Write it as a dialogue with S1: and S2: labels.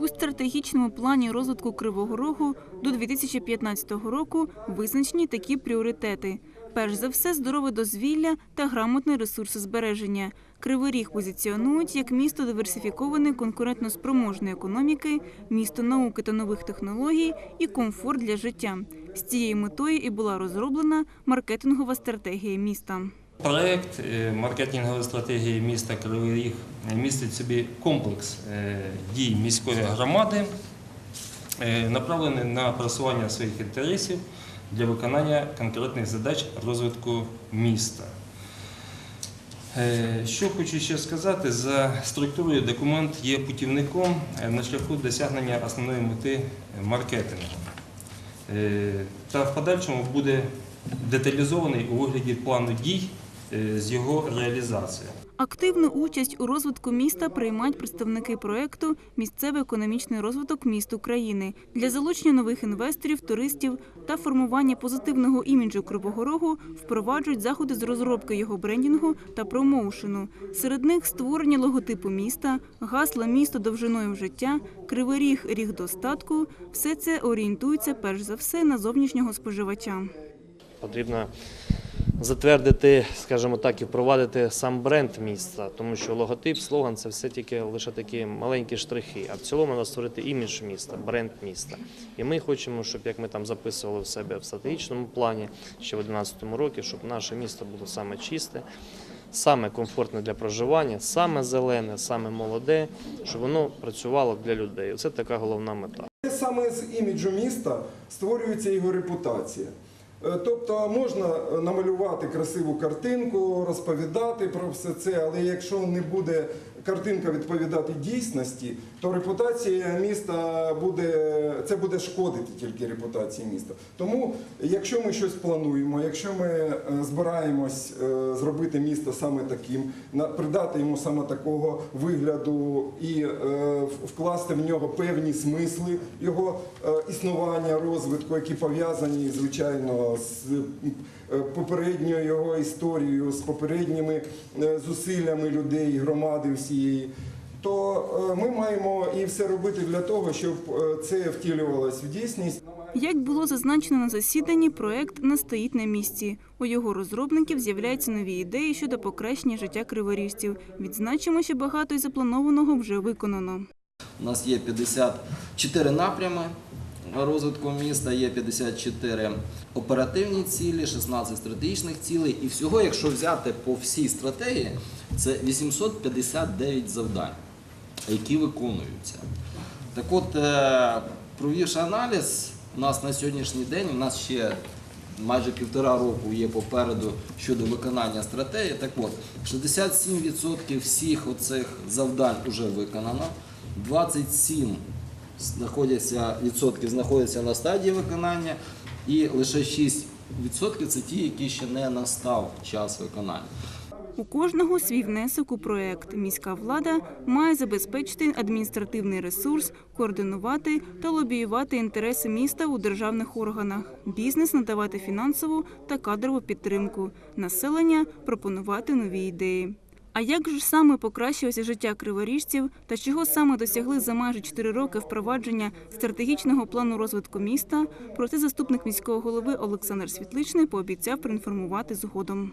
S1: У стратегічному плані розвитку Кривого Рогу до 2015 року визначені такі пріоритети. Перш за все, здорове дозвілля та грамотне ресурсозбереження. Кривий Ріг позиціонують як місто диверсифікованої конкурентно-спроможної економіки, місто науки та нових технологій і комфорт для життя. З цією метою і була розроблена маркетингова стратегія міста.
S2: Проект е, маркетингової стратегії міста Кривий Ріг містить собі комплекс е, дій міської громади, е, направлений на просування своїх інтересів для виконання конкретних задач розвитку міста. Е, Що хочу ще сказати, за структурою документ є путівником е, на шляху досягнення основної мети маркетингу. Е, Та в подальшому буде деталізований у вигляді плану дій е, з його реалізацією.
S1: Активну участь у розвитку міста приймають представники проекту Місцевий економічний розвиток міст України для залучення нових інвесторів, туристів та формування позитивного іміджу Кривого Рогу впроваджують заходи з розробки його брендінгу та промоушену. Серед них створення логотипу міста, гасла місто довжиною в життя, кривий ріг ріг достатку. Все це орієнтується перш за все на зовнішнього споживача.
S3: Потрібно затвердити, скажімо так, і впровадити сам бренд міста, тому що логотип, слоган це все тільки лише такі маленькі штрихи. А в цілому треба створити імідж міста, бренд міста. І ми хочемо, щоб як ми там записували в себе в стратегічному плані ще в 2011 році, щоб наше місто було саме чисте. Саме комфортне для проживання, саме зелене, саме молоде, щоб воно працювало для людей. Це така головна мета.
S4: Саме з іміджу міста створюється його репутація. Е, Тобто можна е, намалювати красиву картинку, розповідати про все це, але якщо не буде картинка відповідати дійсності, то репутація міста буде це буде шкодити тільки репутації міста. Тому, якщо ми щось плануємо, якщо ми е, збираємось е, зробити місто саме таким, придати йому саме такого вигляду і е, вкласти в нього певні смисли його існування, розвитку, які пов'язані, звичайно, з попередньою його історією, з попередніми зусиллями людей, громади всієї. То е, ми маємо і все робити для того, щоб е, це втілювалось в дійсність.
S1: Як було зазначено на засіданні, проект не стоїть на місці. У його розробників з'являються нові ідеї щодо покращення життя криворіжців. Відзначимо, що багато із запланованого вже виконано.
S5: У нас є 54 напрями розвитку міста, є 54 оперативні цілі, 16 стратегічних цілей. І всього, якщо взяти по всій стратегії, це 859 завдань, які виконуються. Так от, е, провівши аналіз, у нас на сьогоднішній день, у нас ще майже півтора року є попереду щодо виконання стратегії. Так от, 67% всіх оцих завдань вже виконано, 27 знаходяться, відсотків знаходяться на стадії виконання, і лише 6% це ті, які ще не настав час виконання.
S1: У кожного свій внесок у проект. Міська влада має забезпечити адміністративний ресурс, координувати та лобіювати інтереси міста у державних органах. Бізнес надавати фінансову та кадрову підтримку. Населення пропонувати нові ідеї. А як же саме покращилося життя криворіжців та чого саме досягли за майже 4 роки впровадження стратегічного плану розвитку міста? Про це заступник міського голови Олександр Світличний пообіцяв проінформувати згодом.